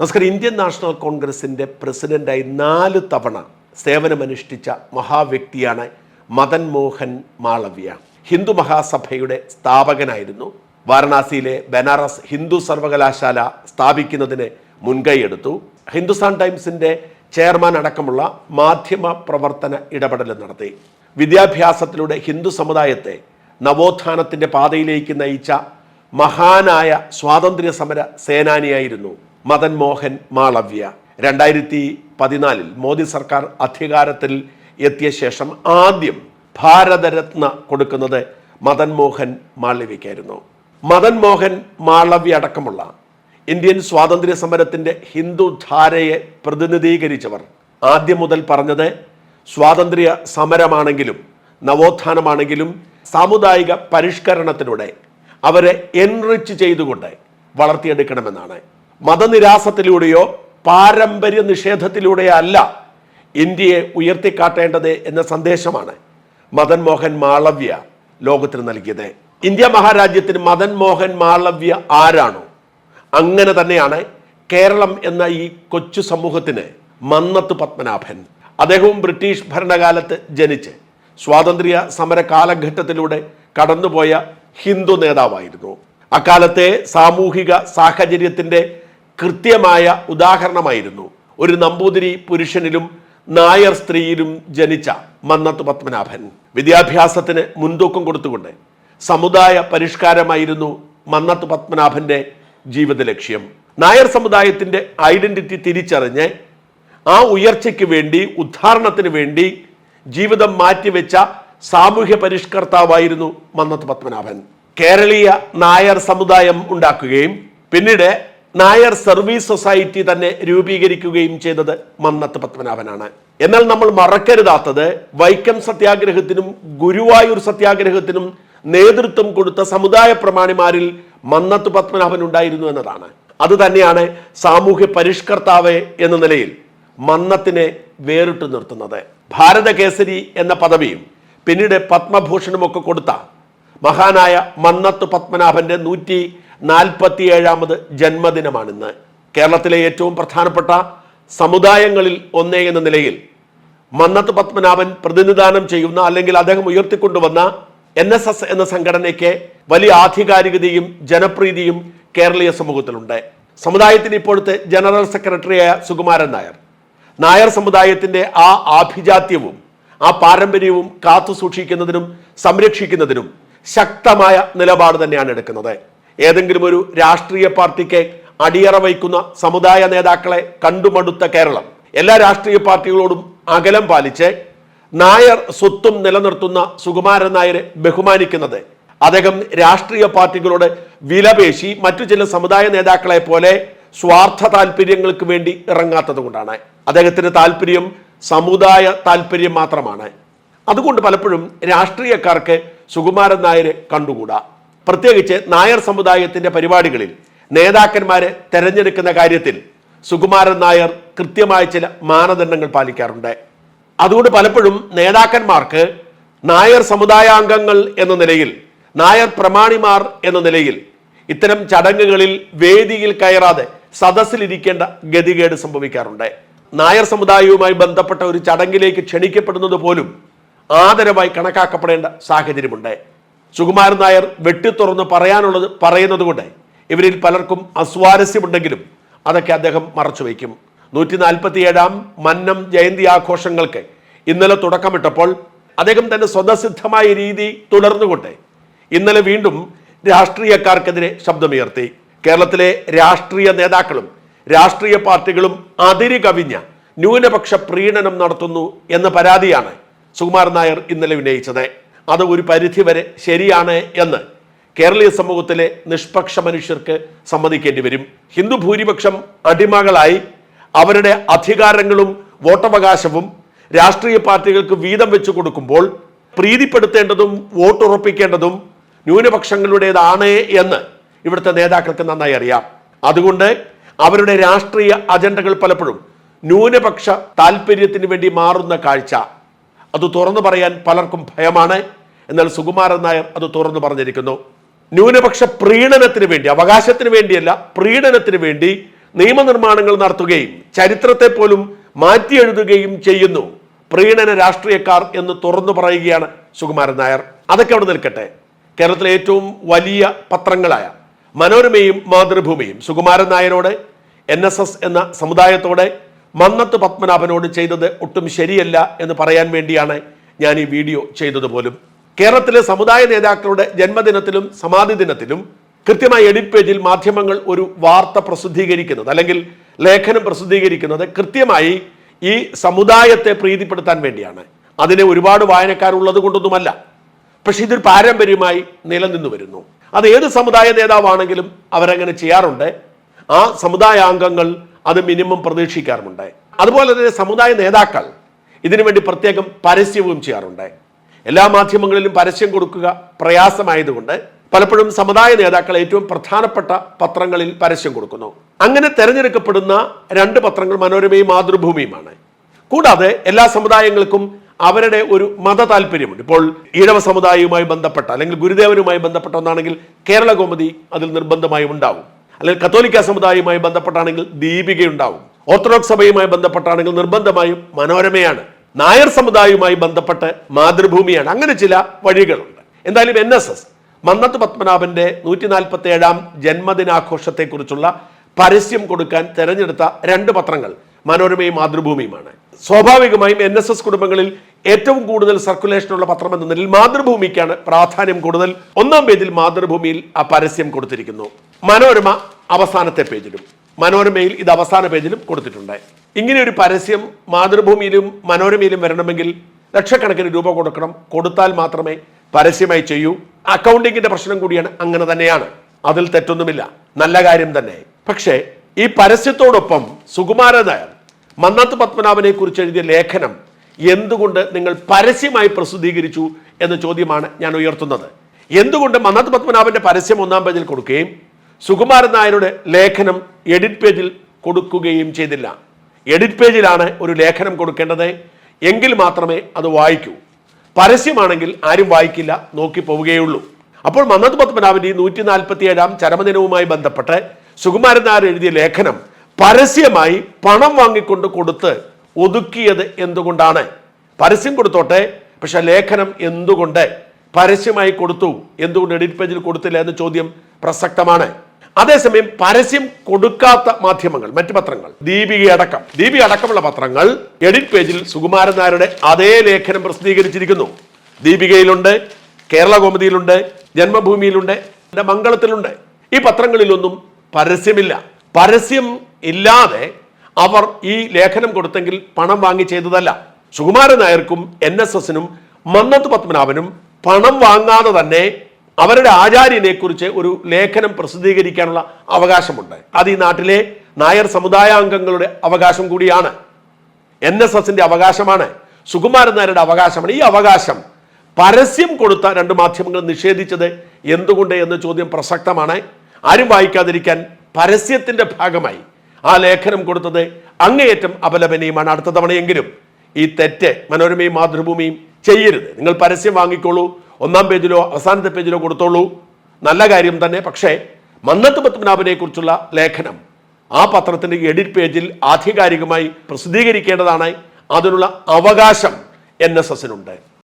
നമസ്കാരം. Indian national കോൺഗ്രസിന്റെ പ്രസിഡന്റായി നാല് തവണ സേവനമനുഷ്ഠിച്ച മഹാവ്യക്തിയാണ് മദൻ മോഹൻ മാളവ്യ. ഹിന്ദു മഹാസഭയുടെ സ്ഥാപകനായിരുന്നു. വാരണാസിയിലെ ബനാറസ് ഹിന്ദു സർവകലാശാല സ്ഥാപിക്കുന്നതിന് മുൻകൈയെടുത്തു ഹിന്ദുസ്ഥാൻ ടൈംസിന്റെ ചെയർമാൻ അടക്കമുള്ള മാധ്യമ പ്രവർത്തന ഇടപെടൽ നടത്തി. വിദ്യാഭ്യാസത്തിലൂടെ ഹിന്ദു സമുദായത്തെ നവോത്ഥാനത്തിന്റെ പാതയിലേക്ക് നയിച്ച മഹാനായ സ്വാതന്ത്ര്യ സമര സേനാനിയായിരുന്നു മദൻ മോഹൻ മാളവ്യ. രണ്ടായിരത്തി പതിനാലിൽ മോദി സർക്കാർ അധികാരത്തിൽ എത്തിയ ശേഷം ആദ്യം ഭാരതരത്ന കൊടുക്കുന്നത് മദൻ മോഹൻ മാളവ്യക്കായിരുന്നു. മദൻ മോഹൻ മാളവ്യ അടക്കമുള്ള ഇന്ത്യൻ സ്വാതന്ത്ര്യ ഹിന്ദു ധാരയെ പ്രതിനിധീകരിച്ചവർ ആദ്യം മുതൽ പറഞ്ഞത് സ്വാതന്ത്ര്യ സമരമാണെങ്കിലും നവോത്ഥാനമാണെങ്കിലും സാമുദായിക പരിഷ്കരണത്തിലൂടെ അവരെ എൻറിച്ച് ചെയ്തുകൊണ്ട് വളർത്തിയെടുക്കണമെന്നാണ്. മതനിരാസത്തിലൂടെയോ പാരമ്പര്യ നിഷേധത്തിലൂടെയോ അല്ല ഇന്ത്യയെ ഉയർത്തിക്കാട്ടേണ്ടത് എന്ന സന്ദേശമാണ് മദൻ മോഹൻ മാളവ്യ ലോകത്തിന് നൽകിയത്. ഇന്ത്യ മഹാരാജ്യത്തിന് മദൻ മോഹൻ മാളവ്യ ആരാണോ? അങ്ങനെ തന്നെയാണ് കേരളം എന്ന ഈ കൊച്ചു സമൂഹത്തിന് മന്നത്ത് പത്മനാഭൻ. അദ്ദേഹവും ബ്രിട്ടീഷ് ഭരണകാലത്ത് ജനിച്ച് സ്വാതന്ത്ര്യ സമര കാലഘട്ടത്തിലൂടെ കടന്നുപോയ ഹിന്ദു നേതാവായിരുന്നു. അക്കാലത്തെ സാമൂഹിക സാഹചര്യത്തിന്റെ കൃത്യമായ ഉദാഹരണമായിരുന്നു. ഒരു നമ്പൂതിരി പുരുഷനിലും നായർ സ്ത്രീയിലും ജനിച്ച മന്നത്ത് പത്മനാഭൻ. വിദ്യാഭ്യാസത്തിന് മുൻതൂക്കം കൊടുത്തുകൊണ്ട് സമുദായ പരിഷ്കാരമായിരുന്നു മന്നത്ത് പത്മനാഭന്റെ ജീവിത ലക്ഷ്യം. നായർ സമുദായത്തിന്റെ ഐഡന്റിറ്റി തിരിച്ചറിഞ്ഞ് ആ ഉയർച്ചയ്ക്ക് വേണ്ടി ഉദ്ധാരണത്തിന് വേണ്ടി ജീവിതം മാറ്റിവെച്ച സാമൂഹ്യ പരിഷ്കർത്താവായിരുന്നു മന്നത്ത് പത്മനാഭൻ. കേരളീയ നായർ സമുദായം ഉണ്ടാക്കുകയും പിന്നീട് നായർ സർവീസ് സൊസൈറ്റി തന്നെ രൂപീകരിക്കുകയും ചെയ്തത് മന്നത്ത് പത്മനാഭനാണ്. എന്നാൽ നമ്മൾ മറക്കരുതാത്തത് വൈക്കം സത്യാഗ്രഹത്തിനും ഗുരുവായൂർ സത്യാഗ്രഹത്തിനും നേതൃത്വം കൊടുത്ത സമുദായ പ്രമാണിമാരിൽ മന്നത്ത് പത്മനാഭൻ ഉണ്ടായിരുന്നു എന്നതാണ്. അത് തന്നെയാണ് സാമൂഹ്യ പരിഷ്കർത്താവ് എന്ന നിലയിൽ മന്നത്തിനെ വേറിട്ട് നിർത്തുന്നത്. ഭാരതകേസരി എന്ന പദവിയും പിന്നീട് പത്മഭൂഷണുമൊക്കെ കൊടുത്ത മഹാനായ മന്നത്ത് പത്മനാഭന്റെ നൂറ്റി നാൽപ്പത്തിയേഴാമത് ജന്മദിനമാണിന്ന്. കേരളത്തിലെ ഏറ്റവും പ്രധാനപ്പെട്ട സമുദായങ്ങളിൽ ഒന്നേ എന്ന നിലയിൽ മന്നത്ത് പത്മനാഭൻ പ്രതിനിധാനം ചെയ്യുന്ന അല്ലെങ്കിൽ അദ്ദേഹം ഉയർത്തിക്കൊണ്ടുവന്ന എൻ എസ് എസ് എന്ന സംഘടനയ്ക്ക് വലിയ ആധികാരികതയും ജനപ്രീതിയും കേരളീയ സമൂഹത്തിലുണ്ട്. സമുദായത്തിന് ഇപ്പോഴത്തെ ജനറൽ സെക്രട്ടറിയായ സുകുമാരൻ നായർ നായർ സമുദായത്തിന്റെ ആ ആഭിജാത്യവും ആ പാരമ്പര്യവും കാത്തു സൂക്ഷിക്കുന്നതിനും സംരക്ഷിക്കുന്നതിനും ശക്തമായ നിലപാട് തന്നെയാണ് എടുക്കുന്നത്. ഏതെങ്കിലും ഒരു രാഷ്ട്രീയ പാർട്ടിക്ക് അടിയറ വയ്ക്കുന്ന സമുദായ നേതാക്കളെ കണ്ടുമടുത്ത കേരളം. എല്ലാ രാഷ്ട്രീയ പാർട്ടികളോടും അകലം പാലിച്ച് നായർ സ്വത്തും നിലനിർത്തുന്ന സുകുമാരൻ നായരെ ബഹുമാനിക്കുന്നത്. അദ്ദേഹം രാഷ്ട്രീയ പാർട്ടികളോട് വിലപേശി മറ്റു ചില സമുദായ നേതാക്കളെ പോലെ സ്വാർത്ഥ താല്പര്യങ്ങൾക്ക് വേണ്ടി ഇറങ്ങാത്തത് കൊണ്ടാണ്. അദ്ദേഹത്തിന്റെ താല്പര്യം സമുദായ താല്പര്യം മാത്രമാണ്. അതുകൊണ്ട് പലപ്പോഴും രാഷ്ട്രീയക്കാർക്ക് സുകുമാരൻ നായരെ കണ്ടുകൂടാ. പ്രത്യേകിച്ച് നായർ സമുദായത്തിന്റെ പരിപാടികളിൽ നേതാക്കന്മാരെ തെരഞ്ഞെടുക്കുന്ന കാര്യത്തിൽ സുകുമാരൻ നായർ കൃത്യമായ ചില മാനദണ്ഡങ്ങൾ പാലിക്കാറുണ്ട്. അതുകൊണ്ട് പലപ്പോഴും നേതാക്കന്മാർക്ക് നായർ സമുദായാംഗങ്ങൾ എന്ന നിലയിൽ നായർ പ്രമാണിമാർ എന്ന നിലയിൽ ഇത്തരം ചടങ്ങുകളിൽ വേദിയിൽ കയറാതെ സദസ്സിലിരിക്കേണ്ട ഗതികേട് സംഭവിക്കാറുണ്ട്. നായർ സമുദായവുമായി ബന്ധപ്പെട്ട ഒരു ചടങ്ങിലേക്ക് ക്ഷണിക്കപ്പെടുന്നത് പോലും ആദരവായി കണക്കാക്കപ്പെടേണ്ട സാഹചര്യമുണ്ട്. സുകുമാരൻ നായർ വെട്ടിത്തുറന്ന് പറയാനുള്ളത് പറയുന്നത് കൊണ്ട് ഇവരിൽ പലർക്കും അസ്വാരസ്യമുണ്ടെങ്കിലും അതൊക്കെ അദ്ദേഹം മറച്ചു വയ്ക്കും. നൂറ്റി നാൽപ്പത്തി ഏഴാം മന്നം ജയന്തി ആഘോഷങ്ങൾക്ക് ഇന്നലെ തുടക്കമിട്ടപ്പോൾ അദ്ദേഹം തന്റെ സ്വതസിദ്ധമായ രീതി തുടർന്നുകൊണ്ട് ഇന്നലെ വീണ്ടും രാഷ്ട്രീയക്കാർക്കെതിരെ ശബ്ദമുയർത്തി. കേരളത്തിലെ രാഷ്ട്രീയ നേതാക്കളും രാഷ്ട്രീയ പാർട്ടികളും അതിരി കവിഞ്ഞ ന്യൂനപക്ഷ പ്രീണനം നടത്തുന്നു എന്ന പരാതിയാണ് സുകുമാരൻ നായർ ഇന്നലെ ഉന്നയിച്ചത്. അത് ഒരു പരിധിവരെ ശരിയാണ് എന്ന് കേരളീയ സമൂഹത്തിലെ നിഷ്പക്ഷ മനുഷ്യർക്ക് സമ്മതിക്കേണ്ടി വരും. ഹിന്ദു ഭൂരിപക്ഷം അടിമകളായി അവരുടെ അധികാരങ്ങളും വോട്ടവകാശവും രാഷ്ട്രീയ പാർട്ടികൾക്ക് വീതം വെച്ചു കൊടുക്കുമ്പോൾ പ്രീതിപ്പെടുത്തേണ്ടതും വോട്ടുറപ്പിക്കേണ്ടതും ന്യൂനപക്ഷങ്ങളുടേതാണ് എന്ന് ഇവിടുത്തെ നേതാക്കൾക്ക് നന്നായി അറിയാം. അതുകൊണ്ട് അവരുടെ രാഷ്ട്രീയ അജണ്ടകൾ പലപ്പോഴും ന്യൂനപക്ഷ താല്പര്യത്തിന് വേണ്ടി മാറുന്ന കാഴ്ച അത് തുറന്നു പറയാൻ പലർക്കും ഭയമാണ്. എന്നാൽ സുകുമാരൻ നായർ അത് തുറന്നു പറഞ്ഞിരിക്കുന്നു. ന്യൂനപക്ഷ പ്രീണനത്തിന് വേണ്ടി അവകാശത്തിന് വേണ്ടിയല്ല പ്രീണനത്തിന് വേണ്ടി നിയമനിർമ്മാണങ്ങൾ നടത്തുകയും ചരിത്രത്തെ പോലും മാറ്റിയെഴുതുകയും ചെയ്യുന്നു പ്രീണന രാഷ്ട്രീയക്കാർ എന്ന് തുറന്നു പറയുകയാണ് സുകുമാരൻ നായർ. അതൊക്കെ അവിടെ നിൽക്കട്ടെ. കേരളത്തിലെ ഏറ്റവും വലിയ പത്രങ്ങളായ മനോരമയും മാതൃഭൂമിയും സുകുമാരൻ നായരോട് എൻ എന്ന സമുദായത്തോടെ മന്നത്ത് പത്മനാഭനോട് ചെയ്തത് ഒട്ടും ശരിയല്ല എന്ന് പറയാൻ വേണ്ടിയാണ് ഞാൻ ഈ വീഡിയോ ചെയ്തത് പോലും. കേരളത്തിലെ സമുദായ നേതാക്കളുടെ ജന്മദിനത്തിലും സമാധി ദിനത്തിലും കൃത്യമായി എഡിറ്റ് പേജിൽ മാധ്യമങ്ങൾ ഒരു വാർത്ത പ്രസിദ്ധീകരിക്കുന്നത് അല്ലെങ്കിൽ ലേഖനം പ്രസിദ്ധീകരിക്കുന്നത് കൃത്യമായി ഈ സമുദായത്തെ പ്രീതിപ്പെടുത്താൻ വേണ്ടിയാണ്. അതിനെ ഒരുപാട് വായനക്കാരുള്ളത് കൊണ്ടൊന്നുമല്ല. പക്ഷെ ഇതൊരു പാരമ്പര്യമായി നിലനിന്നു വരുന്നു. അത് ഏത് സമുദായ നേതാവാണെങ്കിലും അവരങ്ങനെ ചെയ്യാറുണ്ട്. ആ സമുദായ അംഗങ്ങൾ അത് മിനിമം പ്രതീക്ഷിക്കാറുമുണ്ട് അതുപോലെ തന്നെ സമുദായ നേതാക്കൾ ഇതിനുവേണ്ടി പ്രത്യേകം പരസ്യവും ചെയ്യാറുണ്ട് എല്ലാ മാധ്യമങ്ങളിലും പരസ്യം കൊടുക്കുക പ്രയാസമായതുകൊണ്ട് പലപ്പോഴും സമുദായ നേതാക്കൾ ഏറ്റവും പ്രധാനപ്പെട്ട പത്രങ്ങളിൽ പരസ്യം കൊടുക്കുന്നു. അങ്ങനെ തെരഞ്ഞെടുക്കപ്പെടുന്ന രണ്ട് പത്രങ്ങൾ മനോരമയും മാതൃഭൂമിയുമാണ്. കൂടാതെ എല്ലാ സമുദായങ്ങൾക്കും അവരുടെ ഒരു മത താല്പര്യമുണ്ട്. ഇപ്പോൾ ഈഴവ സമുദായവുമായി ബന്ധപ്പെട്ട അല്ലെങ്കിൽ ഗുരുദേവനുമായി ബന്ധപ്പെട്ട ഒന്നാണെങ്കിൽ കേരള കോമതി അതിൽ നിർബന്ധമായും ഉണ്ടാവും. അല്ലെങ്കിൽ കത്തോലിക്ക സമുദായവുമായി ബന്ധപ്പെട്ടാണെങ്കിൽ ദീപിക ഉണ്ടാവും ഓർത്തഡോക്സ് സഭയുമായി ബന്ധപ്പെട്ടാണെങ്കിൽ നിർബന്ധമായും മനോരമയാണ്. നായർ സമുദായവുമായി ബന്ധപ്പെട്ട് മാതൃഭൂമിയാണ്. അങ്ങനെ ചില വഴികളുണ്ട്. എന്തായാലും എൻ എസ് എസ് മന്നത്ത് പത്മനാഭന്റെ നൂറ്റി നാൽപ്പത്തി ഏഴാം ജന്മദിനാഘോഷത്തെക്കുറിച്ചുള്ള പരസ്യം കൊടുക്കാൻ തെരഞ്ഞെടുത്ത രണ്ട് പത്രങ്ങൾ മനോരമയും മാതൃഭൂമിയുമാണ്. സ്വാഭാവികമായും എൻ എസ് എസ് കുടുംബങ്ങളിൽ ഏറ്റവും കൂടുതൽ സർക്കുലേഷനുള്ള പത്രം എന്ന നിലയിൽ മാതൃഭൂമിക്കാണ് പ്രാധാന്യം കൂടുതൽ. ഒന്നാം പേജിൽ മാതൃഭൂമിയിൽ ആ പരസ്യം കൊടുത്തിരിക്കുന്നു. മനോരമ അവസാനത്തെ പേജിലും. മനോരമയിൽ ഇത് അവസാന പേജിലും കൊടുത്തിട്ടുണ്ട്. ഇങ്ങനെ ഒരു പരസ്യം മാതൃഭൂമിയിലും മനോരമയിലും വരണമെങ്കിൽ ലക്ഷക്കണക്കിന് രൂപ കൊടുക്കണം. കൊടുത്താൽ മാത്രമേ പരസ്യമായി ചെയ്യൂ. അക്കൗണ്ടിങ്ങിന്റെ പ്രശ്നം കൂടിയാണ് അങ്ങനെ തന്നെയാണ്. അതിൽ തെറ്റൊന്നുമില്ല. നല്ല കാര്യം തന്നെ. പക്ഷേ ഈ പരസ്യത്തോടൊപ്പം സുകുമാരൻ നായർ മന്നാത്ത് പത്മനാഭനെ കുറിച്ച് എഴുതിയ ലേഖനം എന്തുകൊണ്ട് നിങ്ങൾ പരസ്യമായി പ്രസിദ്ധീകരിച്ചു എന്ന ചോദ്യമാണ് ഞാൻ ഉയർത്തുന്നത്. എന്തുകൊണ്ട് മന്നാത്ത് പത്മനാഭന്റെ പരസ്യം ഒന്നാം പേജിൽ കൊടുക്കുകയും സുകുമാരൻ നായരുടെ ലേഖനം എഡിറ്റ് പേജിൽ കൊടുക്കുകയും ചെയ്തില്ല. എഡിറ്റ് പേജിലാണ് ഒരു ലേഖനം കൊടുക്കേണ്ടത്. എങ്കിൽ മാത്രമേ അത് വായിക്കൂ. പരസ്യമാണെങ്കിൽ ആരും വായിക്കില്ല നോക്കി പോവുകയുള്ളൂ. അപ്പോൾ മന്നത്ത് പത്മനാഭന്റെ നൂറ്റി നാൽപ്പത്തി ഏഴാം ചരമദിനവുമായി ബന്ധപ്പെട്ട് സുകുമാരൻ നായർ എഴുതിയ ലേഖനം പരസ്യമായി പണം വാങ്ങിക്കൊണ്ട് കൊടുത്ത് ഒതുക്കിയത് എന്തുകൊണ്ടാണ്? പരസ്യം കൊടുത്തോട്ടെ പക്ഷെ ലേഖനം എന്തുകൊണ്ട്? പരസ്യമായി കൊടുത്തു. എന്തുകൊണ്ട് എഡിറ്റ് പേജിൽ കൊടുത്തില്ല എന്ന ചോദ്യം പ്രസക്തമാണ്. അതേസമയം പരസ്യം കൊടുക്കാത്ത മാധ്യമങ്ങൾ മറ്റ് പത്രങ്ങൾ ദീപിക അടക്കം ദീപിക അടക്കമുള്ള പത്രങ്ങൾ എഡിറ്റ് പേജിൽ സുകുമാരൻ നായരുടെ അതേ ലേഖനം പ്രസിദ്ധീകരിച്ചിരിക്കുന്നു. ദീപികയിലുണ്ട് കേരള കോമതിയിലുണ്ട് ജന്മഭൂമിയിലുണ്ട് മംഗളത്തിലുണ്ട്. ഈ പത്രങ്ങളിലൊന്നും പരസ്യമില്ല. പരസ്യം ഇല്ലാതെ അവർ ഈ ലേഖനം കൊടുത്തെങ്കിൽ പണം വാങ്ങി ചെയ്തതല്ല. സുകുമാരൻ നായർക്കും എൻ എസ് എസിനും മന്നത്ത് പത്മനാഭനും പണം വാങ്ങാതെ തന്നെ അവരുടെ ആചാര്യനെ കുറിച്ച് ഒരു ലേഖനം പ്രസിദ്ധീകരിക്കാനുള്ള അവകാശമുണ്ട്. അത് ഈ നാട്ടിലെ നായർ സമുദായാംഗങ്ങളുടെ അവകാശം കൂടിയാണ്. എൻ എസ് എസിന്റെ അവകാശമാണ്. സുകുമാരൻ നായരുടെ അവകാശമാണ്. ഈ അവകാശം പരസ്യം കൊടുത്ത രണ്ട് മാധ്യമങ്ങൾ നിഷേധിച്ചത് എന്തുകൊണ്ട് എന്ന ചോദ്യം പ്രസക്തമാണ്. ആരും വായിക്കാതിരിക്കാൻ പരസ്യത്തിന്റെ ഭാഗമായി ആ ലേഖനം കൊടുത്തത് അങ്ങേയറ്റം അപലപനീയമാണ് അടുത്ത തവണയെങ്കിലും ഈ തെറ്റ് മനോരമയും മാതൃഭൂമിയും ചെയ്യരുത്. നിങ്ങൾ പരസ്യം വാങ്ങിക്കോളൂ ഒന്നാം പേജിലോ അവസാനത്തെ പേജിലോ കൊടുത്തോളൂ. നല്ല കാര്യം തന്നെ പക്ഷേ മന്നത്ത് പത്മനാഭനെ കുറിച്ചുള്ള ലേഖനം ആ പത്രത്തിന്റെ എഡിറ്റ് പേജിൽ ആധികാരികമായി പ്രസിദ്ധീകരിക്കേണ്ടതാണ്. അതിനുള്ള അവകാശം എൻ എസ് എസിനുണ്ട്.